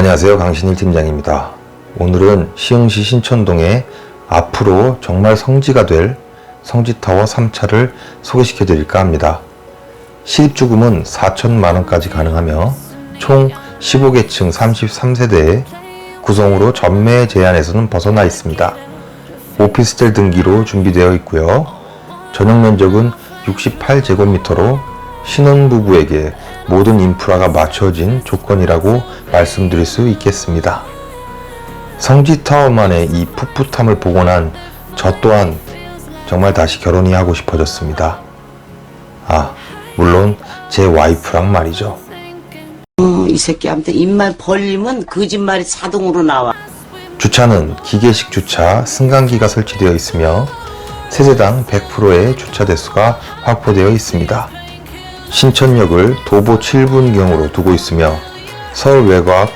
안녕하세요. 강신일 팀장입니다. 오늘은 시흥시 신천동에 앞으로 정말 성지가 될 성지타워 3차를 소개시켜 드릴까 합니다. 시립주금은 4천만 원까지 가능하며 총 15개 층 33세대의 구성으로 전매 제한에서는 벗어나 있습니다. 오피스텔 등기로 준비되어 있고요. 전용 면적은 68제곱미터로 신혼부부에게 모든 인프라가 맞춰진 조건이라고 말씀드릴 수 있겠습니다. 성지타워만의 이 풋풋함을 난저 또한 정말 다시 결혼이 하고 싶어졌습니다. 아, 물론 제 와이프랑 말이죠. 어, 이 새끼한테 입만 벌리면 거짓말이 자동으로 나와. 주차는 기계식 주차 승강기가 설치되어 있으며 세대당 100%의 주차 대수가 확보되어 있습니다. 신천역을 도보 7분경으로 두고 있으며 서울 외곽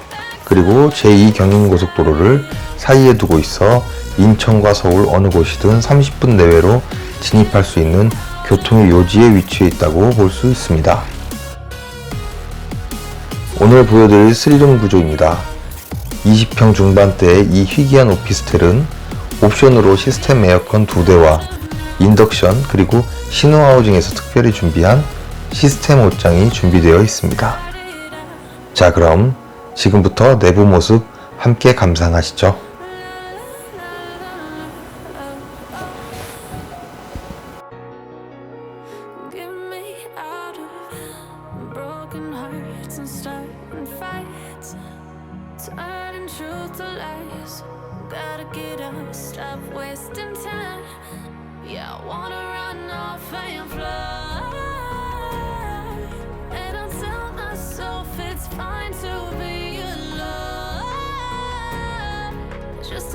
그리고 제2경인고속도로를 사이에 두고 있어 인천과 서울 어느 곳이든 30분 내외로 진입할 수 있는 교통의 요지에 위치해 있다고 볼 수 있습니다. 오늘 보여드릴 3룸 구조입니다. 20평 중반대의 이 희귀한 오피스텔은 옵션으로 시스템 에어컨 2대와 인덕션 그리고 신호하우징에서 특별히 준비한 시스템 옷장이 준비되어 있습니다. 자 그럼 지금부터 내부 모습 함께 감상하시죠. Stop wasting time. Yeah, I wanna run off and fly. Fine to be alone. Just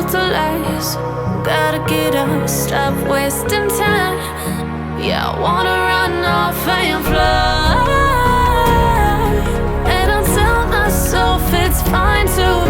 truth to lies. Gotta get up, stop wasting time. Yeah, I wanna run off and fly. And I'll tell myself it's fine to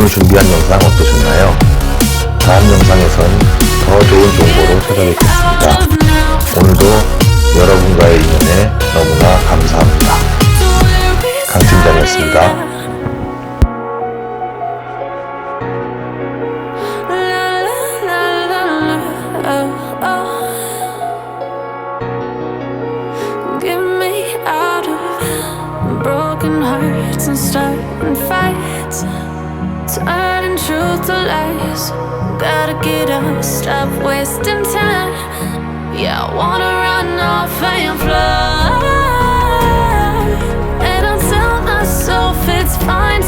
오늘 준비한 영상 어떠셨나요? 다음 영상에선 더 좋은 정보로 찾아뵙겠습니다. 오늘도 여러분과의 인연에 너무나 감사합니다. 강팀장이었습니다. And starting fights, turning truth to lies. Gotta get up, stop wasting time. Yeah, I wanna run off and fly. And I'll tell myself it's fine